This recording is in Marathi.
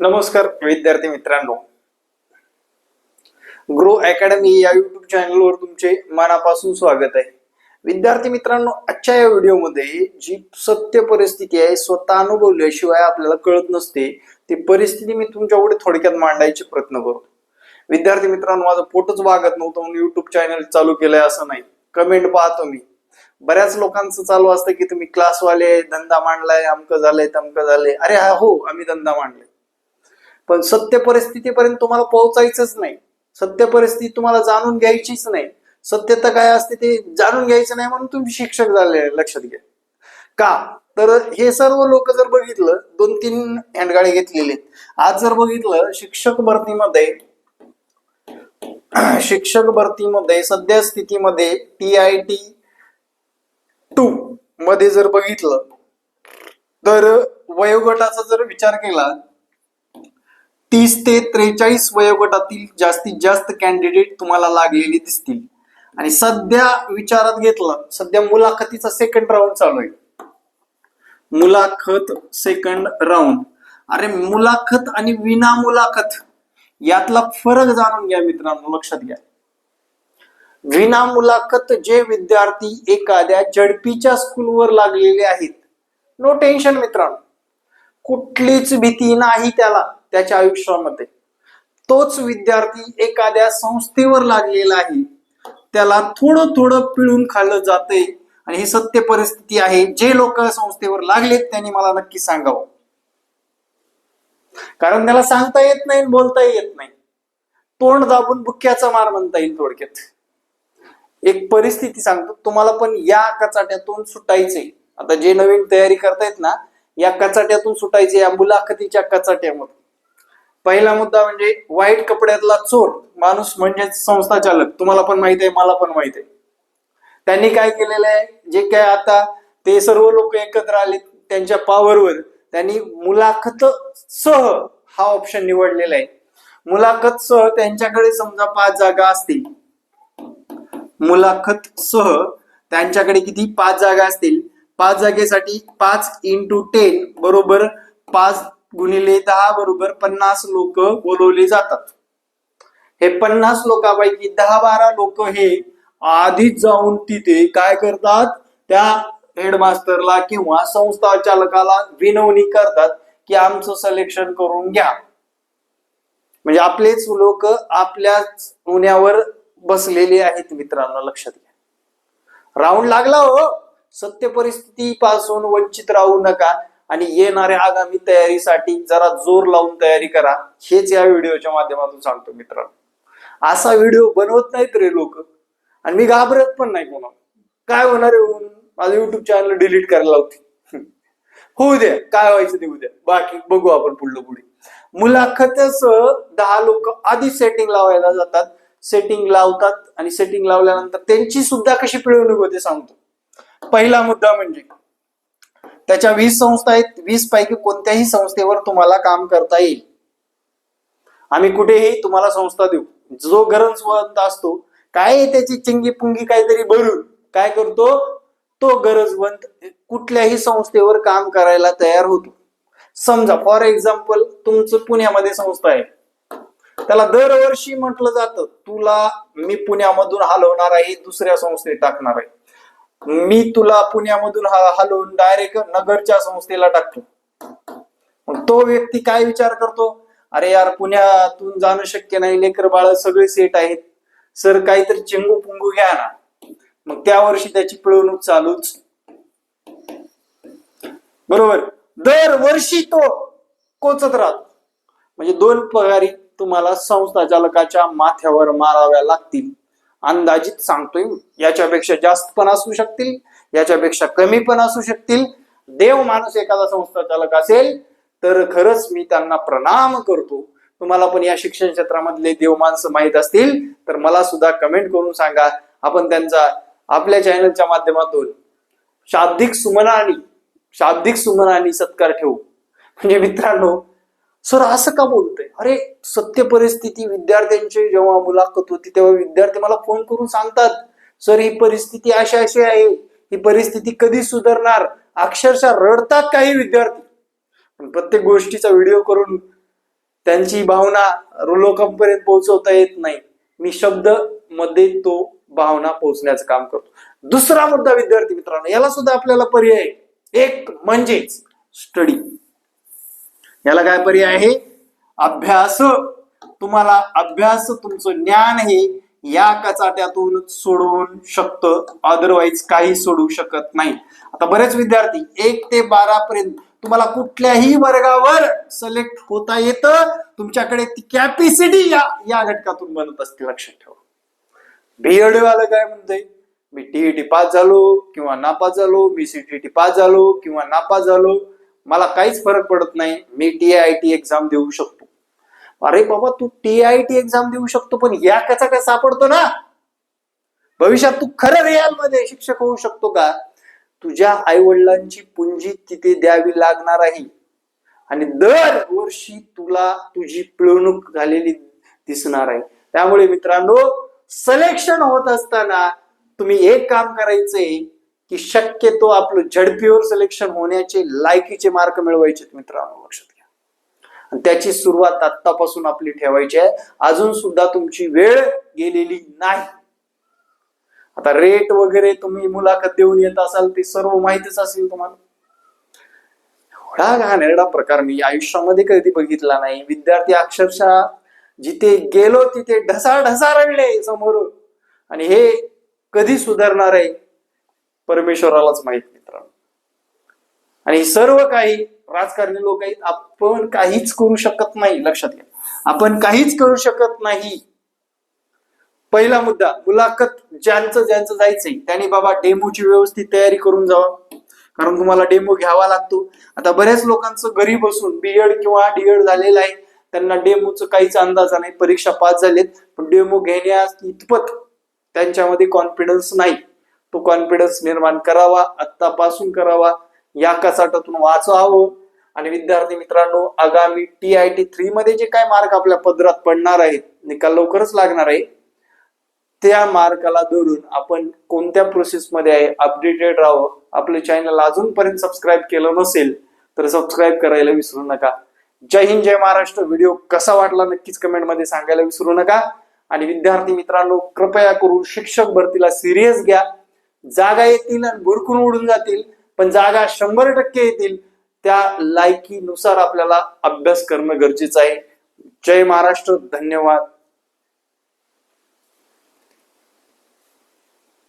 नमस्कार विद्यार्थी मित्रांनो. ग्रो अकॅडमी या युट्यूब चॅनलवर तुमचे मनापासून स्वागत आहे. विद्यार्थी मित्रांनो आजच्या या व्हिडिओमध्ये जी सत्य परिस्थिती आहे स्वतः अनुभवल्याशिवाय आपल्याला कळत नसते ती परिस्थिती मी तुमच्यापुढे थोडक्यात मांडायचे प्रयत्न करतो विद्यार्थी मित्रांनो माझं पोटच वागत नव्हतं म्हणून युट्यूब चॅनल चालू केलंय असं नाही. कमेंट पाहतो मी बऱ्याच लोकांचं चालू असतं की तुम्ही क्लासवाले धंदा मांडलाय अमकं झालंय तमकं झालंय. अरे हा हो आम्ही धंदा मांडलाय. पण सत्य परिस्थितीपर्यंत तुम्हाला पोहोचायचंच नाही. सत्य परिस्थिती तुम्हाला जाणून घ्यायचीच नाही. सत्यता काय असते ते जाणून घ्यायचं नाही म्हणून तुम्ही शिक्षक झाले लक्षात घ्या. का? तर हे सर्व लोक जर बघितलं दोन तीन हँडगाडी घेतलेले आहेत. आज जर बघितलं शिक्षक भरतीमध्ये शिक्षक भरतीमध्ये सध्या स्थितीमध्ये टी आय टी टू मध्ये जर बघितलं तर वयोगटाचा जर विचार केला तीस ते त्रेचाळीस वयोगटातील जास्तीत जास्त कॅन्डिडेट तुम्हाला लागलेले दिसतील. आणि सध्या विचारात घेतलं सध्या मुलाखतीचा सेकंड राऊंड चालू आहे. मुलाखत सेकंड राऊंड अरे मुलाखत आणि विना मुलाखत यातला फरक जाणून घ्या मित्रांनो लक्षात घ्या. विना मुलाखत जे विद्यार्थी एखाद्या जडपीच्या स्कूलवर लागलेले आहेत. नो टेन्शन मित्रांनो. कुठलीच भीती नाही त्याला. त्याच्या आयुष्यामध्ये. तोच विद्यार्थी एखाद्या संस्थेवर लागलेला आहे. त्याला थोडं थोडं पिळून खाल्लं जाते आणि ही सत्य परिस्थिती आहे. जे लोक संस्थेवर लागलेत त्यांनी मला नक्की सांगावं. कारण त्याला सांगता येत नाही बोलता येत नाही. तोंड दाबून बुक्क्याचा मार म्हणता येईल थोडक्यात. एक परिस्थिती सांगतो. तुम्हाला पण या कचाट्यातून सुटायचंय. आता जे नवीन तयारी करतायत ना या कचाट्यातून सुटायचे या मुलाखतीच्या कचाट्यामध्ये पहिला मुद्दा म्हणजे वाईट कपड्यातला चोर माणूस म्हणजे संस्था चालक. तुम्हाला पण माहीत आहे मला पण माहीत आहे. त्यांनी काय केलेलं आहे? जे काय आता ते सर्व लोक एकत्र आले त्यांच्या पावरवर त्यांनी मुलाखत सह हा ऑप्शन निवडलेला आहे. मुलाखत सह त्यांच्याकडे समजा पाच जागा असतील. मुलाखत सह त्यांच्याकडे किती? पाच जागा असतील. पाच जागेसाठी पाच इंटू टेन बरोबर पाच गुणिले दहा बरोबर पन्नास लोक बोलवले जातात. हे पन्नास लोकांपैकी दहा बारा लोक हे आधीच जाऊन तिथे काय करतात? त्या हेडमास्टरला किंवा संस्था चालकाला विनवणी करतात की आमचं सिलेक्शन करून घ्या. म्हणजे आपलेच लोक आपल्याच उन्यावर बसलेले आहेत मित्रांनो लक्षात घ्या. राऊंड लागला हो. सत्य परिस्थिती पासून वंचित राहू नका. आणि येणाऱ्या आगामी तयारीसाठी जरा जोर लावून तयारी करा. हेच या व्हिडिओच्या माध्यमातून सांगतो मित्रांनो. असा व्हिडिओ बनवत नाहीत रे लोक. आणि मी घाबरत पण नाही कोणा काय होणार आहे होऊन माझं युट्यूब चॅनल डिलीट करायला लावते होऊ द्या. काय व्हायचं ते उद्या बाकी बघू आपण पुढलं पुढे. मुलाखतच दहा लोक आधी सेटिंग लावायला जातात. सेटिंग लावतात आणि सेटिंग लावल्यानंतर त्यांची सुद्धा कशी पिळवणूक होते सांगतो. पहिला मुद्दा म्हणजे त्याच्या वीस संस्था आहेत. वीस पैकी कोणत्याही संस्थेवर तुम्हाला काम करता येईल. आम्ही कुठेही तुम्हाला संस्था देऊ. जो गरजवंत असतो काय त्याची चिंगी पुंगी काहीतरी भरून काय करतो? तो गरजवंत कुठल्याही संस्थेवर काम करायला तयार होतो. समजा फॉर एक्झाम्पल तुमचं पुण्यामध्ये संस्था आहे. त्याला दरवर्षी म्हटलं जातं तुला मी पुण्यामधून हलवणार आहे दुसऱ्या संस्थेत टाकणार आहे. मी तुला पुण्यामधून हलवून डायरेक्ट नगरच्या संस्थेला टाकतो. मग तो व्यक्ती काय विचार करतो? अरे यार पुण्यातून जाणं शक्य नाही. लेकर बाळ सगळे सेट आहेत. सर काहीतरी चिंगू पुंगू घ्या ना. मग त्या वर्षी त्याची पिळवणूक चालूच. बरोबर? दरवर्षी तो कोचत राहतो. म्हणजे दोन पगारी तुम्हाला संस्था चालकाच्या माथ्यावर माराव्या लागतील. अंदाजित सांगतोय. याच्यापेक्षा जास्त पण असू शकतील याच्यापेक्षा कमी पण असू शकतील. देव माणूस एखादा संस्था चालक असेल तर खरंच मी त्यांना प्रणाम करतो. तुम्हाला पण या शिक्षण क्षेत्रामधले देव माणसं माहीत असतील तर मला सुद्धा कमेंट करून सांगा. आपण त्यांचा आपल्या चॅनलच्या माध्यमातून शाब्दिक सुमनानी शाब्दिक सुमनानी सत्कार ठेवू. म्हणजे मित्रांनो सर असं का बोलतोय? अरे सत्य परिस्थिती विद्यार्थ्यांची जेव्हा मुलाखत होती तेव्हा विद्यार्थी मला फोन करून सांगतात सर ही परिस्थिती अशी अशी आहे. ही परिस्थिती कधी सुधारणार? अक्षरशः रडतात काही विद्यार्थी. पण प्रत्येक गोष्टीचा व्हिडिओ करून त्यांची भावना लोकांपर्यंत पोहोचवता येत नाही. मी शब्दमध्ये तो भावना पोहोचण्याचं काम करतो. दुसरा मुद्दा विद्यार्थी मित्रांनो याला सुद्धा आपल्याला पर्याय एक म्हणजेच स्टडी याला काय पर्याय आहे? अभ्यास. तुम्हाला अभ्यास तुमचं ज्ञान हे या कचाट्यातून सोडवून शकतं. अदरवाईज काही सोडवू शकत नाही. आता बरेच विद्यार्थी एक ते बारा पर्यंत तुम्हाला कुठल्याही वर्गावर सिलेक्ट होता येतं. तुमच्याकडे ती कॅपॅसिटी या या घटकातून बनत असते लक्षात ठेवा. बीएड वाला काय म्हणतंय? मी टीईटी पास झालो किंवा नापास झालो मी सीटीटी पास झालो किंवा नापास झालो मला काहीच फरक पडत नाही. मी टी आय टी एक्झाम देऊ शकतो. अरे बाबा तू टी आय टी एक्झाम देऊ शकतो पण या कसा काय सापडतो ना? भविष्यात तू खरं रियालमध्ये शिक्षक होऊ शकतो का? तुझ्या आई वडिलांची पुंजी तिथे द्यावी लागणार आहे. आणि दर वर्षी तुला तुझी पिळवणूक झालेली दिसणार आहे. त्यामुळे मित्रांनो सिलेक्शन होत असताना तुम्ही एक काम करायचंय. की शक्यतो आपलं झडपीवर सिलेक्शन होण्याचे लायकीचे मार्क मिळवायचे मित्रांनो लक्षात घ्या. आणि त्याची सुरुवात आत्तापासून आपली ठेवायची आहे. अजून सुद्धा तुमची वेळ गेलेली नाही. आता रेट वगैरे तुम्ही मुलाखत देऊन येत असाल ते सर्व माहितीच असेल तुम्हाला. एवढा घाणेरडा प्रकार मी आयुष्यामध्ये कधी बघितला नाही. विद्यार्थी अक्षरशः जिथे गेलो तिथे ढसा ढसा रडले समोर आणि हे कधी सुधारणार आहे? परमेश्वरालाच माहीत मित्रांनो. आणि सर्व काही राजकारणी लोक आहेत आपण काहीच करू शकत नाही लक्षात घ्या. आपण काहीच करू शकत नाही. पहिला मुद्दा मुलाखत ज्यांचं ज्यांचं जायचंय त्यांनी बाबा डेमोची व्यवस्थित तयारी करून जावा. कारण तुम्हाला डेमो घ्यावा लागतो. आता बऱ्याच लोकांचं घरी बसून बीएड किंवा डीएड झालेलं आहे त्यांना डेमोचं काहीच अंदाज नाही परीक्षा पास झालेत पण डेमो घेण्यास इतपत त्यांच्यामध्ये कॉन्फिडन्स नाही. तो कॉन्फिडन्स निर्माण करावा आत्तापासून करावा या कचाटातून वाचावं आणि विद्यार्थी मित्रांनो आगामी टी आय टी थ्री मध्ये जे काय मार्क आपल्या पदरात पडणार आहेत निकाल लवकरच लागणार आहे. त्या मार्काला धरून आपण कोणत्या प्रोसेसमध्ये आहे अपडेटेड राहावं. आपलं चॅनल अजूनपर्यंत सबस्क्राईब केलं नसेल तर सबस्क्राईब करायला विसरू नका. जय हिंद जय महाराष्ट्र. व्हिडिओ कसा वाटला नक्कीच कमेंटमध्ये सांगायला विसरू नका. आणि विद्यार्थी मित्रांनो कृपया करून शिक्षक भरतीला सिरियस घ्या. जागा येतील आणि भुरकून उडून जातील पण जागा शंभर टक्के येतील त्या लायकीनुसार आपल्याला अभ्यास करणं गरजेचं आहे. जय महाराष्ट्र धन्यवाद.